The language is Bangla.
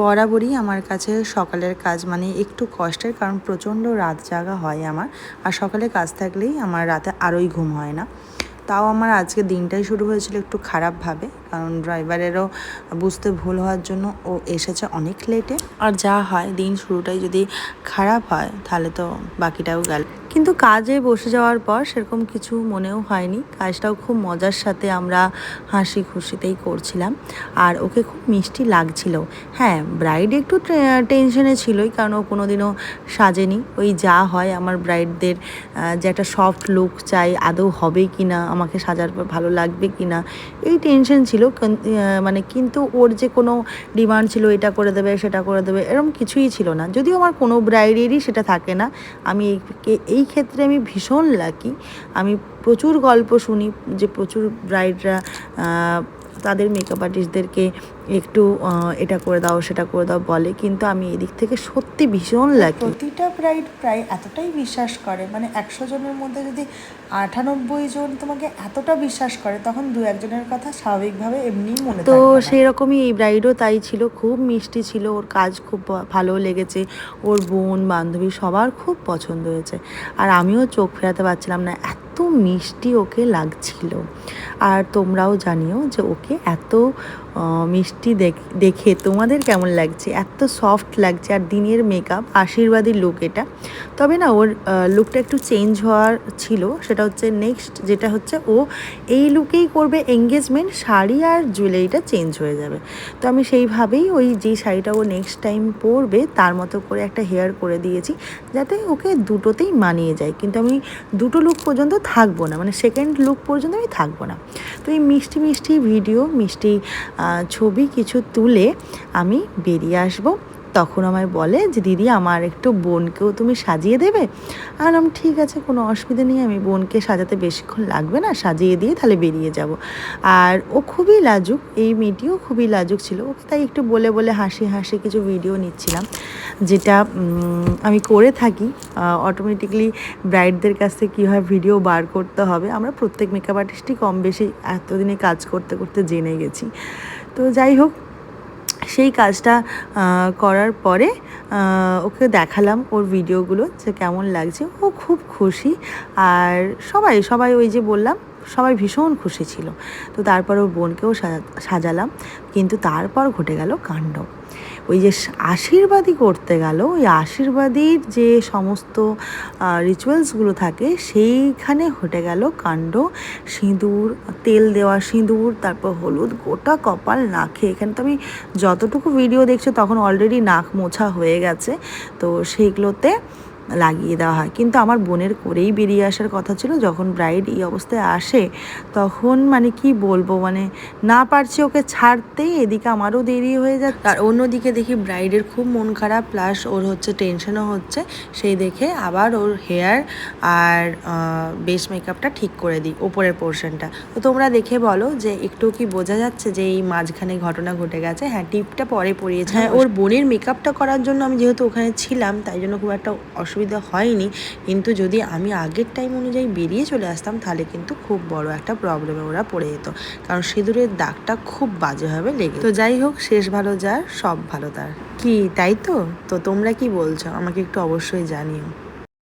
বরাবরই আমার কাছে সকালের কাজ মানে একটু কষ্টের, কারণ প্রচণ্ড রাত জাগা হয় আমার। আর সকালে কাজ থাকলেই আমার রাতে আরোই ঘুম হয় না। তাও আমার আজকে দিনটাই শুরু হয়েছিল একটু খারাপভাবে। কারণ ড্রাইভারেরও বুঝতে ভুল হওয়ার জন্য ও এসেছে অনেক লেটে আর যা হয়, দিন শুরুটাই যদি খারাপ হয়, তাহলে তো বাকিটাও গেল। কিন্তু কাজে বসে যাওয়ার পর সেরকম কিছু মনেও হয়নি। কাজটাও খুব মজার সাথে আমরা হাসি খুশিতেই করছিলাম। আর ওকে খুব মিষ্টি লাগছিল। হ্যাঁ ব্রাইড একটু টেনশনে ছিলই, কারণ ও কোনো দিনও সাজেনি। ওই যা হয়, আমার ব্রাইডদের যে একটা সফট লুক চাই, আদৌ হবে কি না আমাকে সাজার পর ভালো লাগবে কি না এই টেনশন ছিল। আহ, মানে কিন্তু ওর যে কোনো ডিমান্ড ছিল এটা করে দেবে সেটা করে দেবে এরকম কিছুই ছিল না। যদিও আমার কোনো ব্রাইডেরই সেটা থাকে না। আমি এই ক্ষেত্রে আমি ভীষণ লাকি আমি প্রচুর গল্প শুনি যে প্রচুর ব্রাইডরা তাদের মেকআপ আর্টিস্টদেরকে একটু এটা করে দাও সেটা করে দাও বলে কিন্তু আমি এদিক থেকে সত্যি ভীষণ লাগে প্রতিটা ব্রাইড প্রায় এতটাই বিশ্বাস করে মানে একশো জনের মধ্যে যদি আটানব্বই জন তোমাকে এতটা বিশ্বাস করে তখন দু একজনের কথা স্বাভাবিকভাবে এমনি মনে তো সেই রকমই এই ব্রাইডও তাই ছিল খুব মিষ্টি ছিল ওর কাজ খুব ভালো লেগেছে ওর বোন বান্ধবী সবার খুব পছন্দ হয়েছে। আর আমিও চোখ ফেরাতে পারছিলাম না এত মিষ্টি ওকে লাগছিল। আর তোমরাও জানিও যে ওকে এত মিষ্টি দেখ- তোমাদের কেমন লাগছে? এত সফট লাগছে আর দিনের মেকআপ আশীর্বাদী লুক এটা। তবে না, ওর লুকটা একটু চেঞ্জ হওয়ার ছিল। সেটা হচ্ছে নেক্সট যেটা হচ্ছে ও এই লুকেই করবে এঙ্গেজমেন্ট শাড়ি আর জুয়েলারিটা চেঞ্জ হয়ে যাবে। তো আমি সেইভাবেই ওই যে শাড়িটা ও নেক্সট টাইম পরবে, তার মতো করে একটা হেয়ার করে দিয়েছি, যাতে ওকে দুটোতেই মানিয়ে যায়। কিন্তু আমি দুটো লুক পর্যন্ত থাকব না মানে সেকেন্ড লুক পর্যন্ত আমি থাকব না। তো এই মিষ্টি মিষ্টি ভিডিও মিষ্টি ছবি কিছু তুলে আমি বেরিয়ে আসব। তখন আমায় বলে যে, দিদি, আমার একটু বোনকেও তুমি সাজিয়ে দেবে? আর আমি, ঠিক আছে, কোনো অসুবিধা নেই, আমি বোনকে সাজাতে বেশিক্ষণ লাগবে না, সাজিয়ে দিয়ে তাহলে বেরিয়ে যাব। আর ও খুবই লাজুক, এই মেয়েটিও খুবই লাজুক ছিল, ওকে তাই একটু বলে বলে হাসি হাসি কিছু ভিডিও নিচ্ছিলাম, যেটা আমি করে থাকি অটোমেটিকলি ব্রাইডদের কাছ থেকে কীভাবে ভিডিও বার করতে হবে। আমরা প্রত্যেক মেকআপ আর্টিস্টই কম বেশি এতদিনে কাজ করতে করতে জেনে গেছি। তো যাই হোক সেই কাজটা করার পরে ওকে দেখালাম ওর ভিডিওগুলো যে কেমন লাগছে। ও খুব খুশি। আর সবাই সবাই ওই যে বললাম সবাই ভীষণ খুশি ছিল। তো তারপর ওর বোনকেও সাজা- সাজালাম। কিন্তু তারপর ঘটে গেল কাণ্ড। ওই যে আশীর্বাদী করতে গেল, ওই আশীর্বাদীর যে সমস্ত রিচুয়ালসগুলো থাকে, সেইখানে ঘটে গেল কাণ্ড। সিঁদুর, তেল দেওয়া সিঁদুর, তারপর হলুদ, গোটা কপাল নাকে এখানে তো আমি যতটুকু ভিডিও দেখছ, তখন অলরেডি নাক মোছা হয়ে গেছে। তো সেইগুলোতে লাগিয়ে দেওয়া হয়। কিন্তু আমার বোনের করেই বেরিয়ে আসার কথা ছিল। যখন ব্রাইড এই অবস্থায় আসে তখন মানে কি বলব মানে না পারছি ওকে ছাড়তেই এদিকে আমারও দেরি হয়ে যাচ্ছে। আর অন্যদিকে দেখি ব্রাইডের খুব মন খারাপ প্লাস ওর হচ্ছে টেনশনও হচ্ছে। সেই দেখে আবার ওর হেয়ার আর বেস মেকআপটা ঠিক করে দিই ওপরের পোর্শনটা তো তোমরা দেখে বলো যে একটু কি বোঝা যাচ্ছে যে এই মাঝখানে ঘটনা ঘটে গেছে। হ্যাঁ টিপটা পরে পরিয়েছে হ্যাঁ ওর বোনের মেকআপটা করার জন্য আমি যেহেতু ওখানে ছিলাম তাই জন্য খুব একটা অসুবিধা হয়নি, কিন্তু যদি আমি আগের টাইম অনুযায়ী বেরিয়ে চলে আসতাম, তাহলে কিন্তু খুব বড় একটা প্রবলেমে ওরা পড়ে যেত। কারণ সিঁদুরের দাগটা খুব বাজেভাবে লেগে তো যাই হোক, শেষ ভালো যার, সব ভালো তার। কি, তাই তো? তো তোমরা কি বলছো? আমাকে একটু অবশ্যই জানিও।